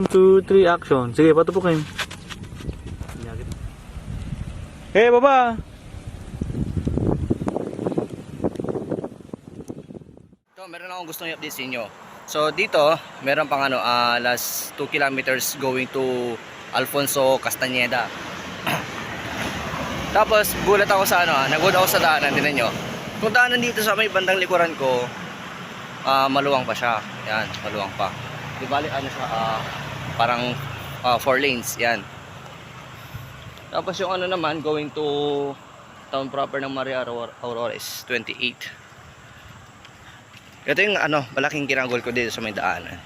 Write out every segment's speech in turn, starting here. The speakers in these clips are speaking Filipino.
2, 3, action. Sige, patupukin. Hey, baba! Ito, meron akong gustong i-update sa inyo. So dito, meron pang ano, ah, last 2 kilometers going to Alfonso Castañeda. Tapos gulat ako sa ano, ah, nagulat ako sa daanan din nyo. Kung daanan dito sa may bandang likuran ko, ah, maluwang pa siya. Yan, maluwang pa. Di bali ano siya, ah, parang 4 lanes, yan. Tapos yung ano naman, going to town proper ng Maria Aurora is 28. Ito yung ano, malaking ginagol ko dito sa may daanan.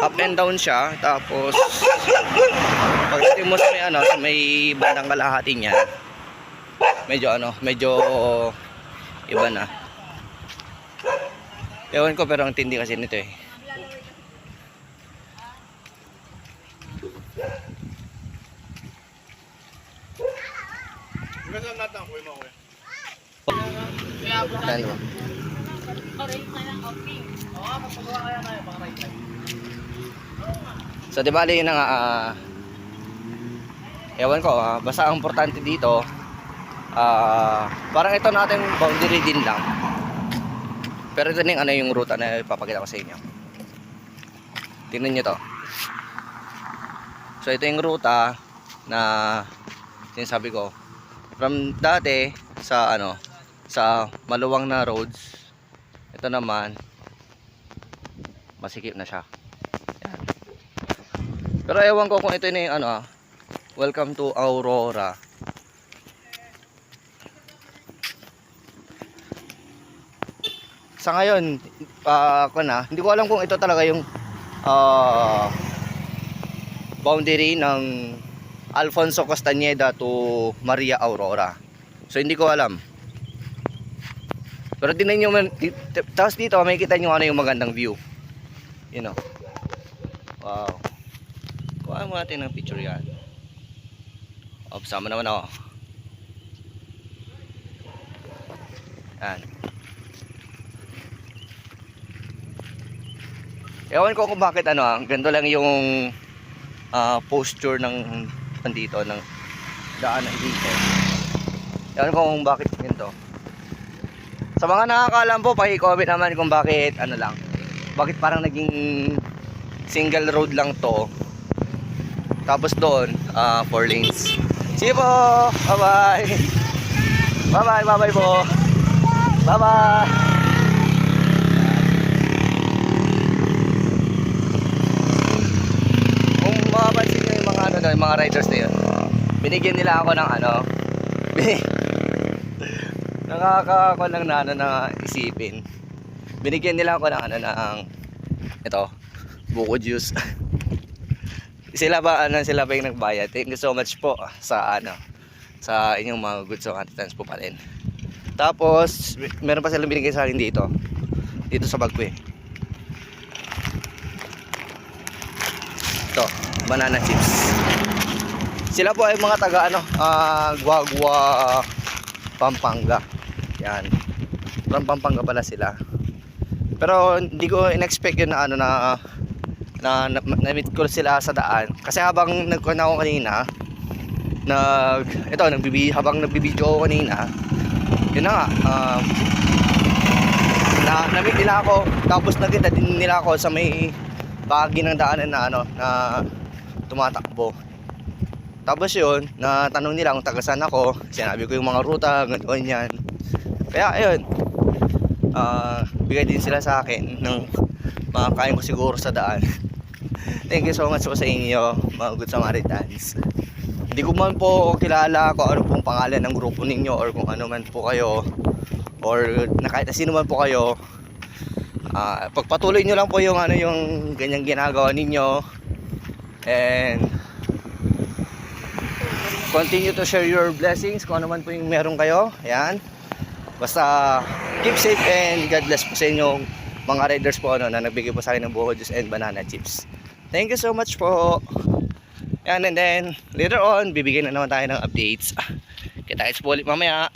Up and down siya, tapos pagdating mo sa may ano, sa may bandang kalahati niya, medyo ano, medyo iba na. Ewan ko pero ang tindi kasi nito eh. Ano? So di bali yun na nga ah, ewan ko ah, basta ang importante dito ah, parang ito natin boundary din lang pero ito yung ano yung ruta na ipapakita ko sa inyo tingnan nyo to so ito yung ruta na sinasabi ko from dati sa ano sa maluwang na roads ito naman masikip na siya Yan. pero ewan ko kung ito na yung ano ah, welcome to Aurora sa ngayon pa ako na hindi ko alam kung ito talaga yung ah, boundary ng Alfonso Castañeda to Maria Aurora so hindi ko alam pero tinan nyo tapos dito makikita nyo ano yung magandang view. You know. Wow. Kuha mo natin ng picture yan. O, sama naman ako. Yan. Ewan ko kung bakit ano ah, ganito lang yung ah, posture ng nandito, ng daanan dito. Ko kung bakit ganito. Sa mga nakakaalam po, paki-comment naman kung bakit ano lang. Bakit parang naging single road lang to. Tapos doon, ah four lanes. See you po! Bye-bye! Bye-bye, bye-bye po! Bye-bye! Kung mapapansin nyo yung mga riders na yun, binigyan nila ako ng ano, nakakako lang na ano na isipin. Binigyan nila ako ng ano ng ito, buko juice. sila ba ano sila ba yung nagbayad? Thank you so much po sa ano sa inyong mga goods so attendance po pa rin. Tapos meron pa silang binigay sa akin dito. Dito sa Bagwe. Ito, banana chips. Sila po ay mga taga ano, ah Guagua Pampanga. Yan. From Pampanga pala sila. Pero hindi ko in-expect yun na ano na na, na, na-meet ko sila sa daan. Kasi habang nagkuhan ako kanina, nag ito nagbibi habang nagbibideo ako kanina, yun na nga um, na na-meet nila ako tapos nakita din nila ako sa may bahagi ng daanan na ano na tumatakbo. Tapos yun, natanong nila kung taga saan ako. Sinabi ko yung mga ruta, ganito yan. Kaya ayun, ah bigay din sila sa akin ng mga ko siguro sa daan. Thank you so much po sa inyo, mga good Samaritans. Hindi ko man po kilala kung ano pong pangalan ng grupo ninyo or kung ano man po kayo or na kahit sino man po kayo. Ah, pagpatuloy nyo lang po yung ano yung ganyang ginagawa ninyo. And continue to share your blessings kung ano man po yung meron kayo. Ayan. Basta keep safe and God bless po sa inyo mga riders po ano, na nagbigay po sa akin ng buho juice and banana chips. Thank you so much po. Ayan, and then later on, bibigyan na naman tayo ng updates. Kita-kits po ulit mamaya.